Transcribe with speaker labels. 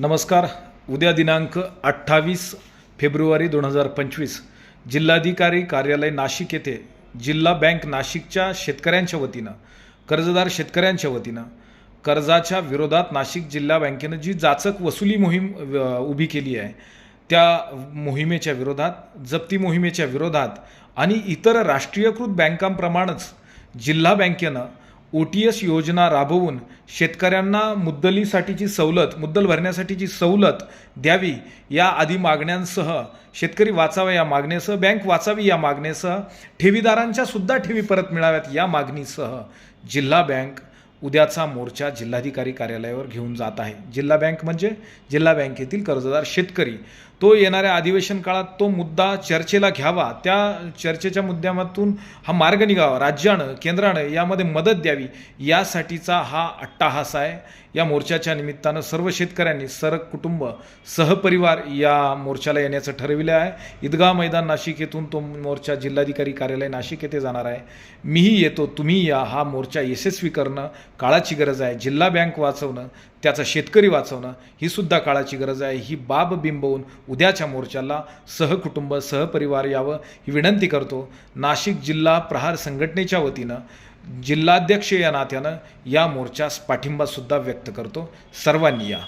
Speaker 1: नमस्कार. उद्या दिनांक अठ्ठावीस फेब्रुवारी दोन हजार पंचवीस. जिल्हाधिकारी कार्यालय नाशिक येथे जिल्हा बँक नाशिकच्या शेतकऱ्यांच्या वतीनं कर्जदार शेतकऱ्यांच्या वतीनं कर्जाच्या विरोधात नाशिक जिल्हा बँकेनं जी जाचक वसुली मोहीम उभी केली आहे त्या मोहिमेच्या विरोधात जप्ती मोहिमेच्या विरोधात आणि इतर राष्ट्रीयकृत बँकांप्रमाणेच जिल्हा बँकेनं ओ टी एस योजना राबवून शेतकऱ्यांना मुद्दलीसाठीची सवलत मुद्दल भरण्यासाठीची सवलत द्यावी या आदी मागण्यांसह शेतकरी वाचावा या मागणीसह बँक वाचावी या मागणीसह ठेवीदारांच्या सुद्धा ठेवी परत मिळाव्यात या मागणीसह जिल्हा बँक उद्याचा मोर्चा जिल्हाधिकारी कार्यालयावर घेऊन जात आहे. जिल्हा बँक म्हणजे जिल्हा बँकेतील कर्जदार शेतकरी. तो येणाऱ्या अधिवेशन काळात तो मुद्दा चर्चेला घ्यावा. त्या चर्चेच्या मुद्द्यामातून हा मार्ग निघावा. राज्यानं केंद्रानं यामध्ये मदत द्यावी. यासाठीचा हा अट्टाहास आहे. या मोर्चाच्या निमित्तानं सर्व शेतकऱ्यांनी सर कुटुंब सहपरिवार या मोर्चाला येण्याचं ठरविलं आहे. ईदगाह मैदान नाशिक येथून तो मोर्चा जिल्हाधिकारी कार्यालय नाशिक येथे जाणार आहे. मीही येतो तुम्ही या. हा मोर्चा यशस्वी करणं काळाची गरज आहे. जिल्हा बँक वाचवणं त्याचा शेतकरी वाचवणं ही सुद्धा काळाची गरज आहे. ही बाब बिंबवून उद्याच्या मोर्चाला सहकुटुंब सहपरिवार यावं ही विनंती करतो. नाशिक जिल्हा प्रहार संघटनेच्या वतीनं जिल्हाध्यक्ष या नात्यानं या मोर्चास पाठिंबासुद्धा व्यक्त करतो. सर्वांनी या.